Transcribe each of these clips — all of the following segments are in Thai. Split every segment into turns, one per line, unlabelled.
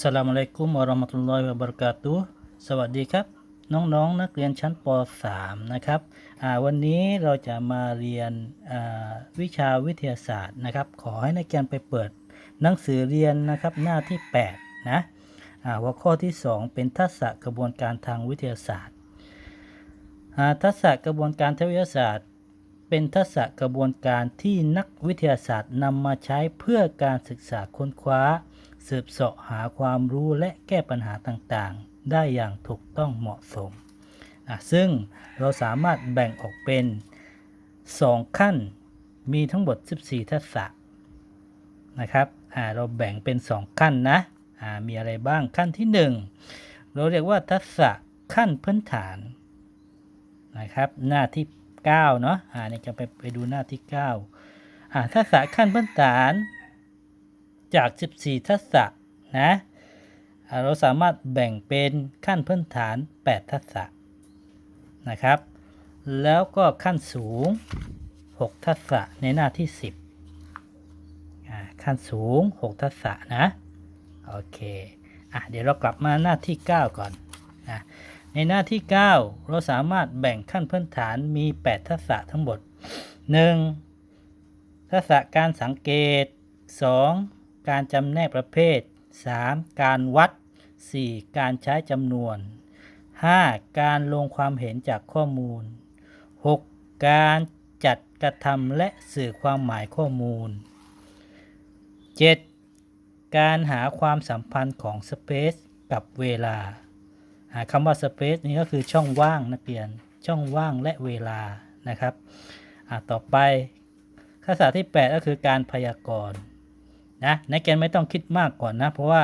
สลามอะลัยกุมวะเราะมะตุลลอฮิวะบะเราะกาตุฮ์สวัสดีครับ น้องๆนักเรียนชั้นป .3 นะครับวันนี้เราจะมาเรียนวิชาวิทยาศาสตร์นะครับ ขอให้นักเรียนไปเปิดหนังสือเรียนนะครับหน้าที่ 8 นะหัวข้อที่ 2 เป็นทักษะกระบวนการทางวิทยาศาสตร์ทักษะกระบวนการทางวิทยาศาสตร์ เป็นทักษะกระบวนการที่นักวิทยาศาสตร์นำมาใช้เพื่อการศึกษาค้นคว้า สืบเสาะหาความรู้และแก้ปัญหาต่างๆ ได้อย่างถูกต้องเหมาะสมอะซึ่งเราสามารถแบ่งออกเป็น 2 ขั้นมีทั้งหมด 14 ทักษะนะครับอ่าเราแบ่งเป็น 2 ขั้นนะอ่ามีอะไรบ้างขั้นที่ 1 เราเรียกว่าทักษะขั้นพื้นฐานนะครับหน้าที่ 9 เนาะอ่านี่จะไปไปดูหน้าที่ 9 อ่าทักษะขั้นพื้นฐานจาก 14 ทักษะนะเราสามารถแบ่งเป็นขั้นพื้นฐาน 8 ทักษะนะครับ แล้วก็ขั้นสูง 6 ทักษะในหน้าที่ 10อ่าขั้นสูง 6 ทักษะนะ โอเค อะ เดี๋ยวเรากลับมาหน้าที่ 9 ก่อนนะ ในหน้าที่ 9 เราสามารถแบ่งขั้นพื้นฐานมี 8 ทักษะทั้งหมด 1. ทักษะการสังเกต 2. การจำแนกประเภท 3. การวัด 4. การใช้จำนวน 5. การลงความเห็นจากข้อมูล 6. การจัดกระทำและสื่อความหมายข้อมูล 7. การหาความสัมพันธ์ของ Space กับเวลา หาคำว่า Space นี่ก็คือช่องว่างนักเรียน ช่องว่างและเวลานะครับต่อไปทักษะที่ 8 ก็คือการพยากรณ์นะนักเรียนไม่ต้องคิดมากก่อนนะ เพราะว่า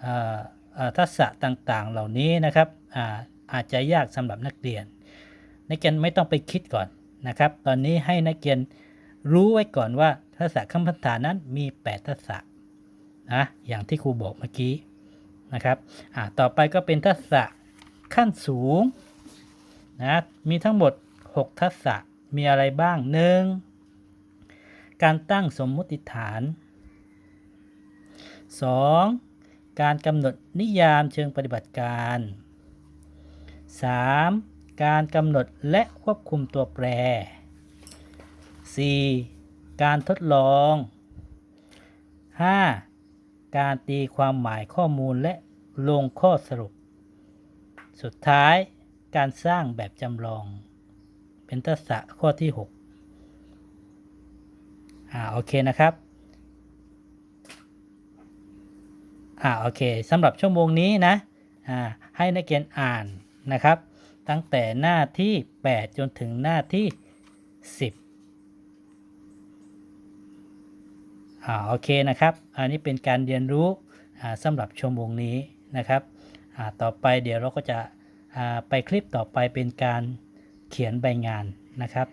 เอ่อเอ่อทักษะต่างๆเหล่านี้นะครับอาอาจจะยากสำหรับนักเรียน นักเรียนไม่ต้องไปคิดก่อนนะครับ ตอนนี้ให้นักเรียนรู้ไว้ก่อนว่าทักษะขั้นพื้นฐานั้นมี 8 ทักษะนะอย่างที่ครูบอกเมื่อกี้นะครับต่อไปก็เป็นทักษะ ขั้นสูงนะมีทั้งหมด 6 ทักษะมีอะไรบ้างหนึ่งการตั้งสมมุติฐาน 2. การกำหนดนิยามเชิงปฏิบัติการ 3. การกำหนดและควบคุมตัวแปร 4. การทดลอง 5. การตีความหมายข้อมูลและลงข้อสรุป สุดท้ายการสร้างแบบจำลอง เป็นทักษะข้อที่6อ่าโอเคนะครับอ่าโอเคสำหรับชั่วโมงนี้นะอ่าให้นักเรียนอ่านนะครับ ตั้งแต่หน้าที่ 8 จนถึงหน้าที่ 10อ่าโอเคนะครับ อันนี้เป็นการเรียนรู้อ่าสำหรับชั่วโมงนี้นะครับ ต่อไปเดี๋ยวเราก็จะไปคลิปต่อไปเป็นการเขียนใบงานนะครับ